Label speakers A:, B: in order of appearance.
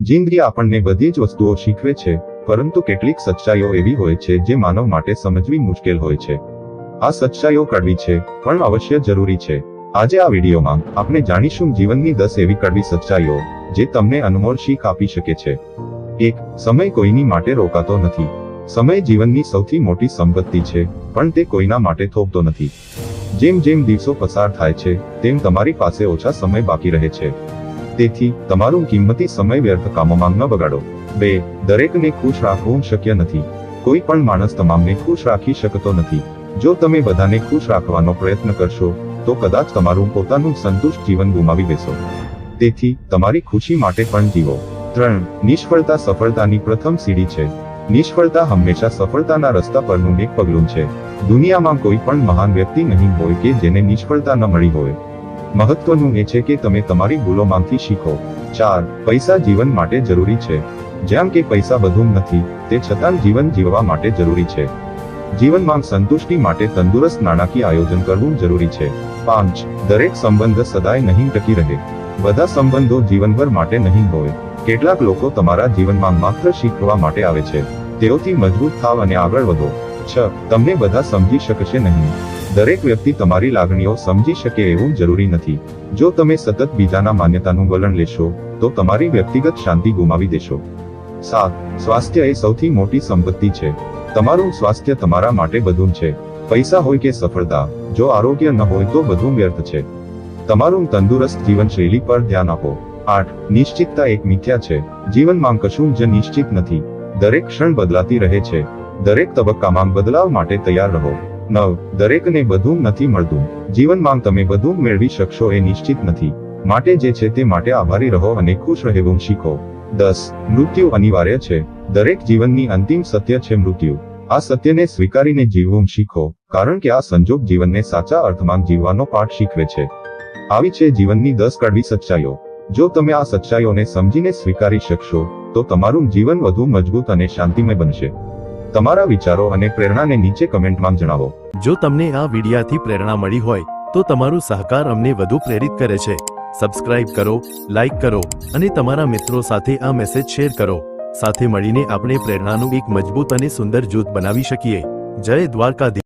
A: જિંદગી આપણને બધી જ વસ્તુઓ શીખવે છે, પરંતુ કેટલીક સચ્ચાઈઓ એવી હોય છે જે માનવ માટે સમજવી મુશ્કેલ હોય છે. આ સચ્ચાઈઓ કડવી છે, પણ અવશ્ય જરૂરી છે. આજે આ વિડીયોમાં આપણે જાણીશું જીવનની દસ એવી કડવી સચ્ચાઈઓ, જે તમને અનમોલ શીખ આપી શકે છે. એક, સમય કોઈની માટે રોકાતો નથી. સમય જીવનની સૌથી મોટી સંપત્તિ છે, પણ તે કોઈના માટે થોભતો નથી. જેમ જેમ દિવસો પસાર થાય છે, તેમ તમારી પાસે ઓછા સમય બાકી રહે છે. તેથી તમારું કિંમતી સમય વ્યર્થ કામોમાં ન બગાડો. બે, દરેકને ખુશ રાખવું શક્ય નથી. કોઈ પણ માણસ તમામને ખુશ રાખી શકતો નથી. જો તમે બધાને ખુશ રાખવાનો પ્રયત્ન કરશો, તો કદાચ તમારું પોતાનું સંતુષ્ટ જીવન ગુમાવી બેસો. તેથી, તમારી ખુશી માટે પણ જીવો. ત્રણ, નિષ્ફળતા સફળતાની પ્રથમ સીડી છે. નિષ્ફળતા હંમેશા સફળતાના રસ્તા પરનું એક પગલું છે. દુનિયામાં કોઈ પણ મહાન વ્યક્તિ નહીં હોય કે જેને નિષ્ફળતા ન મળી હોય. મહત્વનું એ છે કે તમે તમારી ભૂલોમાંથી શીખો. ચાર, પૈસા જીવન માટે જરૂરી છે. જેમ કે પૈસા બધું નથી, તે છતાં જીવન જીવવા માટે જરૂરી છે. જીવનમાં સંતુષ્ટિ માટે તંદુરસ્ત નાણાકીય આયોજન કરવું જરૂરી છે. પાંચ, દરેક સંબંધ સદાય નહીં ટકી રહે. બધા સંબંધો જીવનભર માટે નહીં હોય. કેટલાક લોકો તમારા જીવનમાં માત્ર શીખવા માટે આવે છે. તેઓથી મજબૂત થાવ અને આગળ વધો. છ, તમને બધા સમજી શકશે નહીં. દરેક વ્યક્તિ તમારી લાગણીઓ સમજી શકે એવું જરૂરી નથી. જો તમે સતત બીજાના માન્યતાનું વલણ લેશો, તો તમારી વ્યક્તિગત શાંતિ ગુમાવી દેશો. સાત, સ્વાસ્થ્ય એ સૌથી મોટી સંપત્તિ છે. તમારું સ્વાસ્થ્ય તમારા માટે બધું છે. પૈસા હોય કે સફળતા, જો આરોગ્ય ન હોય તો બધું વ્યર્થ છે. તમારું તંદુરસ્ત જીવનશૈલી પર ધ્યાન આપો. આઠ, નિશ્ચિતતા એક મિથ્યા છે. જીવનમાં કશું જ નિશ્ચિત નથી. દરેક ક્ષણ બદલાતી રહે છે. દરેક તબક્કામાં બદલાવ માટે તૈયાર રહો. નવ દરેકને બધું નથી મળતું. જીવનમાં તમે બધું મેળવી શકશો એ નિશ્ચિત નથી. માટે જે છે તે માટે આભારી રહો અને ખુશ રહેવું શીખો. દસ, મૃત્યુ અનિવાર્ય છે. દરેક જીવનની અંતિમ સત્ય છે મૃત્યુ. આ સત્યને સ્વીકારીને જીવવું શીખો, કારણ કે આ સંજોગ જીવનને સાચા અર્થમાં જીવવાનો પાઠ શીખવે છે. આવી છે જીવનની દસ કડવી સચ્ચાઈઓ. જો તમે આ સચ્ચાઈઓને સમજીને સ્વીકારી શકશો, તો તમારું જીવન વધુ મજબૂત અને શાંતિમય બનશે. તમારા વિચારો અને પ્રેરણાને નીચે કમેન્ટમાં જણાવો.
B: જો તમને આ વિડિયાથી પ્રેરણા મળી હોય, તો તમારું સહકાર અમને વધુ પ્રેરિત કરે છે. સબસ્ક્રાઇબ કરો લાઇક કરો, અને તમારા મિત્રો સાથે આ મેસેજ શેર કરો. સાથે મળીને આપણે પ્રેરણાનું એક મજબૂત અને સુંદર જૂથ બનાવી શકીએ. જય દ્વારકાધીશ.